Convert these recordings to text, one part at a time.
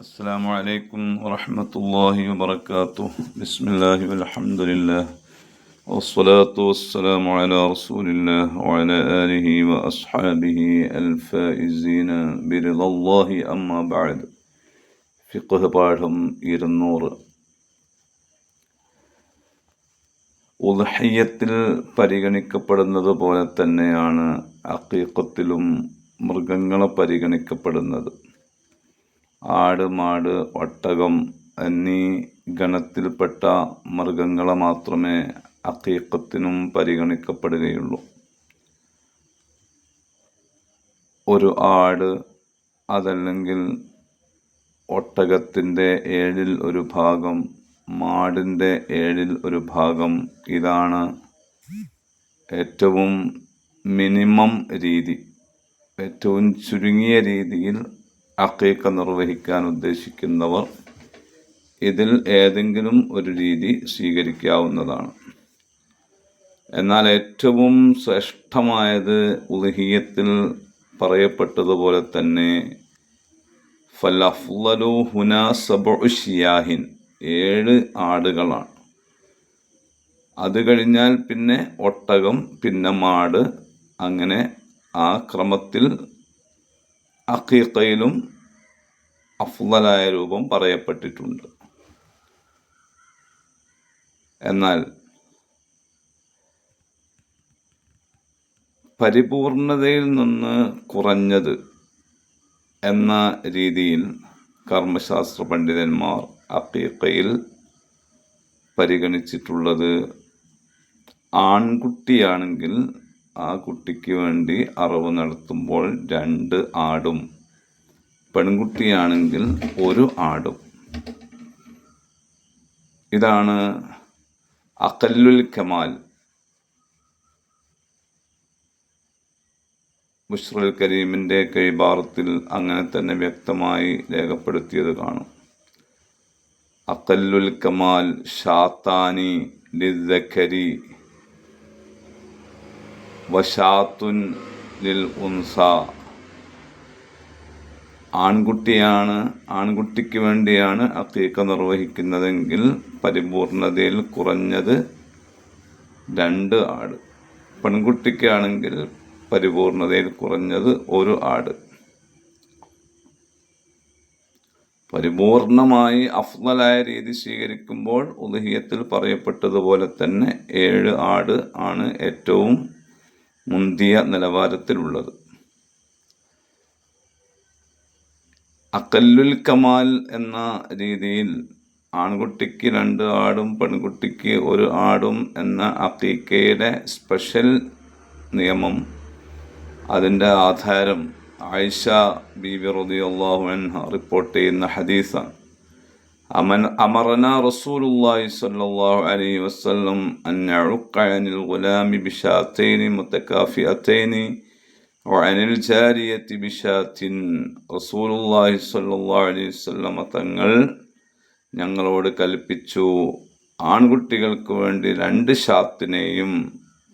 السلام عليكم ورحمة الله وبركاته بسم الله والحمد لله والصلاة والسلام على رسول الله وعلى آله وأصحابه الفائزين برضا الله أما بعد فقه പാഠം ഇരുന്നൂറ് ഉദ്ഹയ്യത്തിൽ പരിഗണിക്കപ്പെടുന്നത് പോലെ തന്നെയാണ് അക്കീക്കത്തിലും മൃഗങ്ങളെ പരിഗണിക്കപ്പെടുന്നത് ആട് മാട് ഒട്ടകം എന്നീ ഗണത്തിൽപ്പെട്ട മൃഗങ്ങളെ മാത്രമേ അക്കീക്കത്തിനും പരിഗണിക്കപ്പെടുകയുള്ളൂ. ഒരു ആട് അതല്ലെങ്കിൽ ഒട്ടകത്തിന്റെ ഏഴിൽ ഒരു ഭാഗം മാടിന്റെ ഏഴിൽ ഒരു ഭാഗം ഇതാണ് ഏറ്റവും മിനിമം രീതി. ഏറ്റവും ചുരുങ്ങിയ രീതിയിൽ അക്കീക്ക നിർവഹിക്കാൻ ഉദ്ദേശിക്കുന്നവർ ഇതിൽ ഏതെങ്കിലും ഒരു രീതി സ്വീകരിക്കാവുന്നതാണ്. എന്നാൽ ഏറ്റവും ശ്രേഷ്ഠമായത് ഉലഹിയത്തിൽ പറയപ്പെട്ടതുപോലെ തന്നെ ഫലഫ്ലു ഹുന സബുഷിയാഹിൻ ഏഴ് ആടുകളാണ്. അത് കഴിഞ്ഞാൽ പിന്നെ ഒട്ടകം പിന്നെ മാട് അങ്ങനെ ആ ക്രമത്തിൽ അക്കീക്കയിലും അഫ്ലലായ രൂപം പറയപ്പെട്ടിട്ടുണ്ട്. എന്നാൽ പരിപൂർണതയിൽ നിന്ന് കുറഞ്ഞത് എന്ന രീതിയിൽ കർമ്മശാസ്ത്ര പണ്ഡിതന്മാർ അഫീഖയിൽ പരിഗണിച്ചിട്ടുള്ളത് ആൺകുട്ടിയാണെങ്കിൽ ആ കുട്ടിക്ക് വേണ്ടി അറിവ് നടത്തുമ്പോൾ രണ്ട് ആടും പെൺകുട്ടിയാണെങ്കിൽ ഒരു ആടും. ഇതാണ് അക്കല്ലുൽ കമാൽ. ബുഷ്റുൽ കരീമിന്റെ കൈഭാറത്തിൽ അങ്ങനെ തന്നെ വ്യക്തമായി രേഖപ്പെടുത്തിയത് കാണും. അക്കല്ലുൽ കമാൽ ഷാത്താനി ലിദ്ദക്കരി വശാത്തുൻ ലിൽ ഉൻസ. ആൺകുട്ടിയാണ് ആൺകുട്ടിക്ക് വേണ്ടിയാണ് അക്കീക്ക നിർവഹിക്കുന്നതെങ്കിൽ പരിപൂർണതയിൽ കുറഞ്ഞത് രണ്ട് ആട്. പെൺകുട്ടിക്കാണെങ്കിൽ പരിപൂർണതയിൽ കുറഞ്ഞത് ഒരു ആട്. പരിപൂർണമായി അഫ്ലലായ രീതി സ്വീകരിക്കുമ്പോൾ ഉദഹിയത്തിൽ പറയപ്പെട്ടതുപോലെ തന്നെ ഏഴ് ആട് ആണ് ഏറ്റവും മുന്തിയ നിലവാരത്തിലുള്ളത്. അക്കല്ലുൽ കമാൽ എന്ന രീതിയിൽ ആൺകുട്ടിക്ക് രണ്ട് ആടും പെൺകുട്ടിക്ക് ഒരു ആടും എന്ന അക്കീക്കയുടെ സ്പെഷ്യൽ നിയമം അതിന്റെ ആധാരം ആയിഷ ബീബി റളിയല്ലാഹു അള്ളാഹു റിപ്പോർട്ട് ചെയ്യുന്ന ഹദീസാണ്. അമൻ അമറന റസൂലുല്ലാഹി സ്വല്ലല്ലാഹു അലൈഹി വസല്ലം അൻ അനിൽ ഗുലാമി ബിശാത്തൈനി മുതകാഫിഅത്തൈനി വഅനിൽ ജാരിയത്തി ബിശാത്തിൻ റസൂലുള്ളാഹി സ്വല്ലല്ലാഹു അലൈഹി വസല്ലം തങ്ങൾ ഞങ്ങളോട് കൽപ്പിച്ചു ആൺകുട്ടികൾക്ക് വേണ്ടി രണ്ട് ഷാത്തിനെയും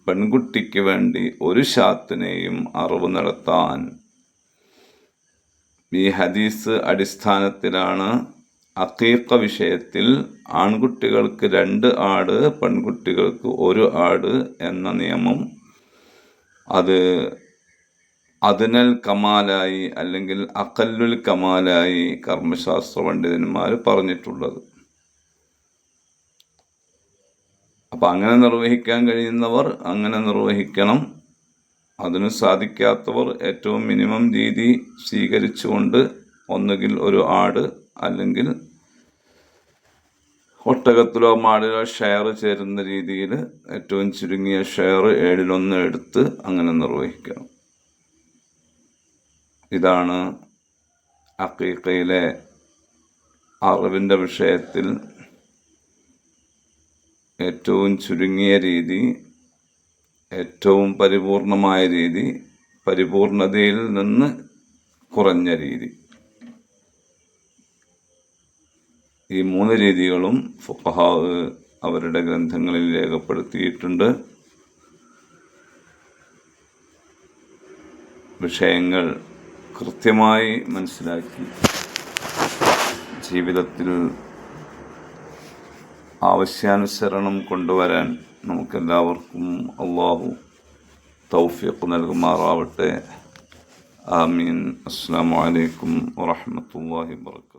പെൺകുട്ടിക്ക് വേണ്ടി ഒരു ഷാത്തിനെയും അറിവ് നടത്താൻ. ഈ ഹദീസ് അടിസ്ഥാനത്തിലാണ് അക്കീക്ക വിഷയത്തിൽ ആൺകുട്ടികൾക്ക് രണ്ട് ആട് പെൺകുട്ടികൾക്ക് ഒരു ആട് എന്ന നിയമം അത് അതിനൽ കമാലായി അല്ലെങ്കിൽ അക്കല്ലുൽ കമാലായി കർമ്മശാസ്ത്ര പണ്ഡിതന്മാർ പറഞ്ഞിട്ടുള്ളത്. അപ്പം അങ്ങനെ നിർവഹിക്കാൻ കഴിയുന്നവർ അങ്ങനെ നിർവഹിക്കണം. അതിന് സാധിക്കാത്തവർ ഏറ്റവും മിനിമം രീതി സ്വീകരിച്ചുകൊണ്ട് ഒന്നുകിൽ ഒരു ആട് അല്ലെങ്കിൽ ഒട്ടകത്തിലോ മാടിലോ ഷെയർ ചേരുന്ന രീതിയിൽ ഏറ്റവും ചുരുങ്ങിയ ഷെയർ ഏഴിലൊന്ന് എടുത്ത് അങ്ങനെ നിർവഹിക്കണം. ഇതാണ് അക്കീക്കയിലെ അറിവിന്റെ വിഷയത്തിൽ ഏറ്റവും ചുരുങ്ങിയ രീതി ഏറ്റവും പരിപൂർണമായ രീതി പരിപൂർണതയിൽ നിന്ന് കുറഞ്ഞ രീതി. ഈ മൂന്ന് രീതികളും ഫുഹാവ് അവരുടെ ഗ്രന്ഥങ്ങളിൽ രേഖപ്പെടുത്തിയിട്ടുണ്ട്. വിഷയങ്ങൾ കൃത്യമായി മനസ്സിലാക്കി ജീവിതത്തിൽ ആവശ്യാനുസരണം കൊണ്ടുവരാൻ നമുക്കെല്ലാവർക്കും അള്ളാഹു തൗഫീഖ് നൽകുമാറാവട്ടെ. ആമീൻ. അസ്സാം വലൈക്കും വാഹമത്തല്ലാഹി വാത്തു